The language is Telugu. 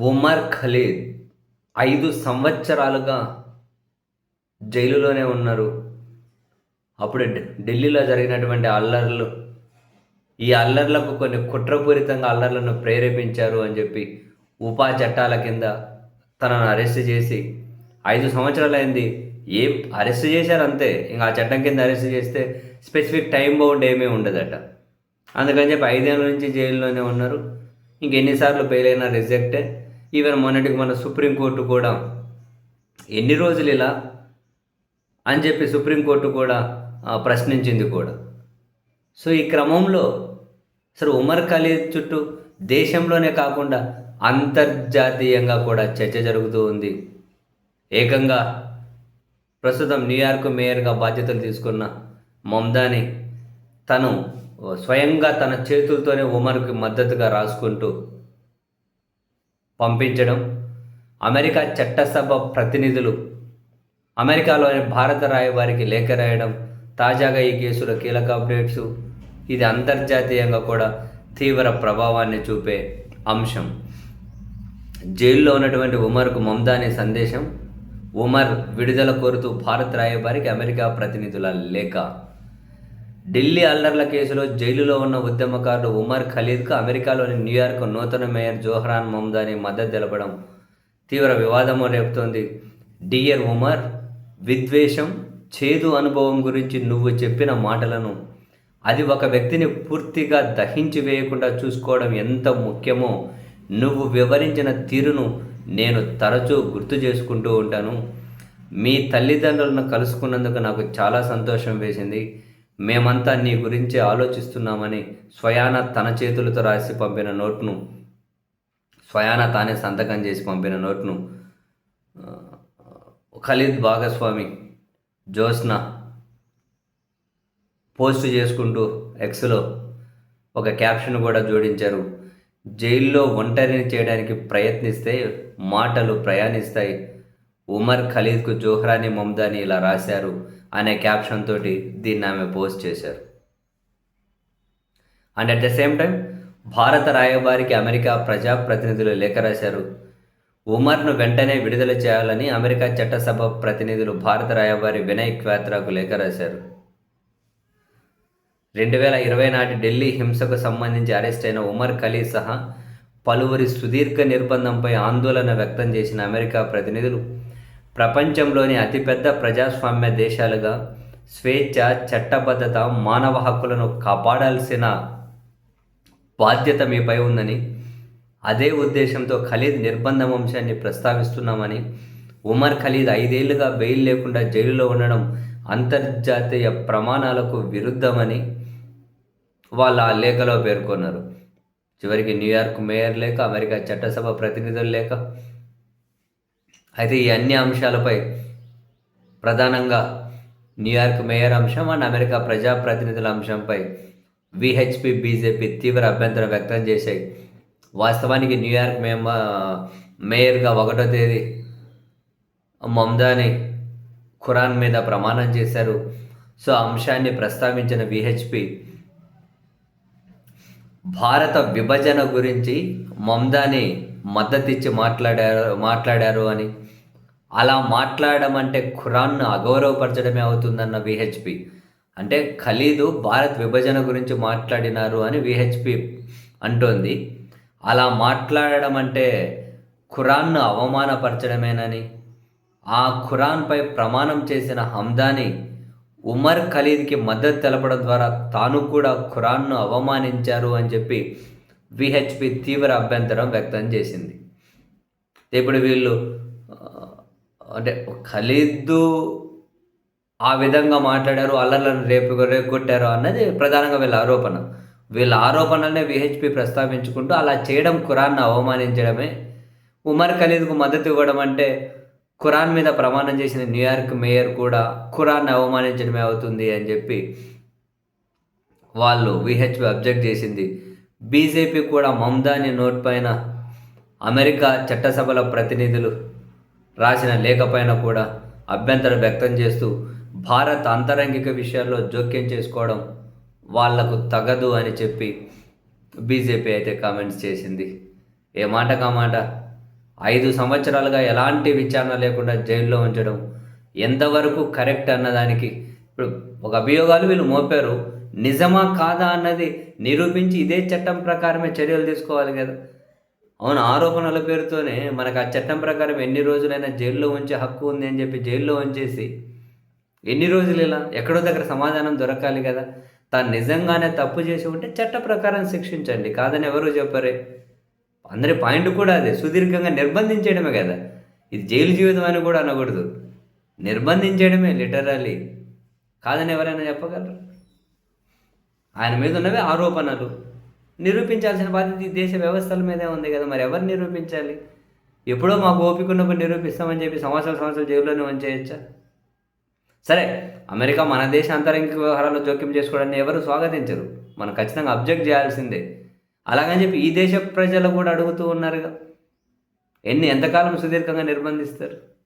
ఉమర్ ఖలీద్ ఐదు సంవత్సరాలుగా జైలులోనే ఉన్నారు. అప్పుడు ఢిల్లీలో జరిగినటువంటి అల్లర్లు ఈ అల్లర్లకు కొన్ని కుట్రపూరితంగా అల్లర్లను ప్రేరేపించారు అని చెప్పి ఉపా చట్టాల కింద తనను అరెస్ట్ చేసి ఐదు సంవత్సరాలైంది. ఏం అరెస్ట్ చేశారు అంతే ఇంకా ఆ చట్టం కింద అరెస్ట్ చేస్తే స్పెసిఫిక్ టైం బౌండ్ ఏమీ ఉండదట. అందుకని చెప్పి ఐదేళ్ళ నుంచి జైల్లోనే ఉన్నారు. ఇంకెన్నిసార్లు బెయిల్ అయినా రిజెక్టే. ఈవెన్ మొన్నటికి మన సుప్రీంకోర్టు కూడా ఎన్ని రోజులు ఇలా అని చెప్పి సుప్రీంకోర్టు కూడా ప్రశ్నించింది కూడా. సో ఈ క్రమంలో అసలు ఉమర్ ఖలీద్ చుట్టూ దేశంలోనే కాకుండా అంతర్జాతీయంగా కూడా చర్చ జరుగుతూ ఉంది. ఏకంగా ప్రస్తుతం న్యూయార్క్ మేయర్గా బాధ్యతలు తీసుకున్న మమ్దాని తను స్వయంగా తన చేతులతోనే ఉమర్కి మద్దతుగా రాసుకుంటూ పంపించడం అమెరికా చట్టసభ ప్రతినిధులు అమెరికాలోని భారత రాయబారికి లేఖ రాయడం తాజాగా ఈ కేసులో కీలక అప్డేట్స్ ఇది అంతర్జాతీయంగా కూడా తీవ్ర ప్రభావాన్ని చూపే అంశం. జైల్లో ఉన్నటువంటి ఉమర్కు మమ్దాని సందేశం ఉమర్ విడుదల కోరుతూ భారత్ రాయబారికి అమెరికా ప్రతినిధుల లేఖ. ఢిల్లీ అల్లర్ల కేసులో జైలులో ఉన్న ఉద్యమకారుడు ఉమర్ ఖలీద్కు అమెరికాలోని న్యూయార్క్ నూతన మేయర్ జోహరాన్ మమ్దాని మద్దతు తెలపడం తీవ్ర వివాదము రేపుతోంది. డియర్ ఉమర్ విద్వేషం చేదు అనుభవం గురించి నువ్వు చెప్పిన మాటలను అది ఒక వ్యక్తిని పూర్తిగా దహించి వేయకుండా చూసుకోవడం ఎంత ముఖ్యమో నువ్వు వివరించిన తీరును నేను తరచూ గుర్తు చేసుకుంటూ ఉంటాను. మీ తల్లిదండ్రులను కలుసుకున్నందుకు నాకు చాలా సంతోషం వేసింది. మేమంతా నీ గురించి ఆలోచిస్తున్నామని స్వయాన తన చేతులతో రాసి పంపిన నోట్ను స్వయాన తానే సంతకం చేసి పంపిన నోట్ను ఖలీద్ భాగస్వామి జోస్న పోస్ట్ చేసుకుంటూ ఎక్స్లో ఒక క్యాప్షన్ కూడా జోడించారు. జైల్లో ఒంటరిని చేయడానికి ప్రయత్నిస్తే మాటలు ప్రయాణిస్తాయి. ఉమర్ ఖలీద్కు జోహ్రాని మమ్దాని ఇలా రాశారు అనే క్యాప్షన్ తోటి దీన్ని ఆమె పోస్ట్ చేశారు. And at the same time భారత రాయబారికి అమెరికా ప్రజాప్రతినిధులు లేఖ రాశారు. ఉమర్ను వెంటనే విడుదల చేయాలని అమెరికా చట్టసభ ప్రతినిధులు భారత రాయబారి వినయ్ క్వాత్రాకు లేఖ రాశారు. రెండు వేల ఇరవై నాటి ఢిల్లీ హింసకు సంబంధించి అరెస్ట్ అయిన ఉమర్ ఖలీ సహా పలువురి సుదీర్ఘ నిర్బంధంపై ఆందోళన వ్యక్తం చేసిన అమెరికా ప్రతినిధులు ప్రపంచంలోని అతిపెద్ద ప్రజాస్వామ్య దేశాలుగా స్వేచ్ఛ చట్టబద్ధత మానవ హక్కులను కాపాడాల్సిన బాధ్యత మీపై ఉందని అదే ఉద్దేశంతో ఖలీద్ నిర్బంధం అంశాన్ని ప్రస్తావిస్తున్నామని ఉమర్ ఖలీద్ ఐదేళ్ళుగా బెయిల్ లేకుండా జైలులో ఉండడం అంతర్జాతీయ ప్రమాణాలకు విరుద్ధమని వాళ్ళు ఆ లేఖలో పేర్కొన్నారు. చివరికి న్యూయార్క్ మేయర్ లేక అమెరికా చట్టసభ ప్రతినిధుల లేక అయితే ఈ అన్ని అంశాలపై ప్రధానంగా న్యూయార్క్ మేయర్ అంశం అండ్ అమెరికా ప్రజాప్రతినిధుల అంశంపై విహెచ్పి బీజేపీ తీవ్ర అభ్యంతరం వ్యక్తం చేశాయి. వాస్తవానికి న్యూయార్క్ మేమ మేయర్గా ఒకటో తేదీ మమ్దాని ఖురాన్ మీద ప్రమాణం చేశారు. సో అంశాన్ని ప్రస్తావించిన విహెచ్పి భారత విభజన గురించి మమ్దాని మద్దతిచ్చి మాట్లాడారు మాట్లాడారు అని. అలా మాట్లాడడం అంటే ఖురాన్ను అగౌరవపరచడమే అవుతుందన్న విహెచ్పి అంటే ఖలీదు భారత్ విభజన గురించి మాట్లాడినారు అని విహెచ్పి అంటోంది. అలా మాట్లాడడం అంటే ఖురాన్ను అవమానపరచడమేనని. ఆ ఖురాన్పై ప్రమాణం చేసిన హమ్దాని ఉమర్ ఖలీద్కి మద్దతు తెలపడం ద్వారా తాను కూడా ఖురాన్ను అవమానించారు అని చెప్పి విహెచ్పి తీవ్ర అభ్యంతరం వ్యక్తం చేసింది. ఇప్పుడు వీళ్ళు అంటే ఖలీద్దు ఆ విధంగా మాట్లాడారు అల్లర్లను రేపు రేపుకొట్టారు అన్నది ప్రధానంగా వీళ్ళ ఆరోపణ. వీళ్ళ ఆరోపణలనే విహెచ్పి ప్రస్తావించుకుంటూ అలా చేయడం ఖురాన్ను అవమానించడమే. ఉమర్ ఖలీద్కు మద్దతు ఇవ్వడం అంటే ఖురాన్ మీద ప్రమాణం చేసిన న్యూయార్క్ మేయర్ కూడా ఖురాన్ని అవమానించడమే అవుతుంది అని చెప్పి వాళ్ళు విహెచ్పి అబ్జెక్ట్ చేసింది. బీజేపీ కూడా మమ్దాని నోట్ పైన అమెరికా చట్టసభల ప్రతినిధులు రాసిన లేఖ పైన కూడా అభ్యంతరం వ్యక్తం చేస్తూ భారత్ అంతరంగిక విషయాల్లో జోక్యం చేసుకోవడం వాళ్ళకు తగదు అని చెప్పి బీజేపీ అయితే కామెంట్స్ చేసింది. ఏ మాట? ఐదు సంవత్సరాలుగా ఎలాంటి విచారణ లేకుండా జైల్లో ఉంచడం ఎంతవరకు కరెక్ట్ అన్నదానికి ఇప్పుడు ఒక అభియోగాలు వీళ్ళు మోపారు. నిజమా కాదా అన్నది నిరూపించి ఇదే చట్టం ప్రకారమే చర్యలు తీసుకోవాలి కదా. అవును ఆరోపణల పేరుతోనే మనకు ఆ చట్టం ప్రకారం ఎన్ని రోజులైనా జైల్లో ఉంచే హక్కు ఉంది అని చెప్పి జైల్లో ఉంచేసి ఎన్ని రోజులు ఇలా ఎక్కడో దగ్గర సమాధానం దొరకాలి కదా. తాను నిజంగానే తప్పు చేసి ఉంటే చట్ట ప్రకారం శిక్షించండి. కాదని ఎవరు చెప్పరే? అందరి పాయింట్ కూడా అదే. సుదీర్ఘంగా నిర్బంధించేయడమే కదా. ఇది జైలు జీవితం అని కూడా అనకూడదు. నిర్బంధించేయడమే లిటరలీ కాదని ఎవరైనా చెప్పగలరు? ఆయన మీద ఉన్నవి ఆరోపణలు. నిరూపించాల్సిన బాధ్యత ఈ దేశ వ్యవస్థల మీదే ఉంది కదా మరి ఎవరు నిరూపించాలి? ఎప్పుడో మాకు ఓపిక ఉన్నప్పుడు నిరూపిస్తామని చెప్పి సంవత్సరాల సంవత్సరాలు జైల్లోనే ఉంచేయచ్చా? సరే అమెరికా మన దేశ అంతరంగిక వ్యవహారాల్లో జోక్యం చేసుకోవడాన్ని ఎవరు స్వాగతించరు. మనం ఖచ్చితంగా అబ్జెక్ట్ చేయాల్సిందే. అలాగని చెప్పి ఈ దేశ ప్రజలు కూడా అడుగుతూ ఉన్నారుగా. ఎన్ని ఎంతకాలం సుదీర్ఘంగా నిర్బంధిస్తారు?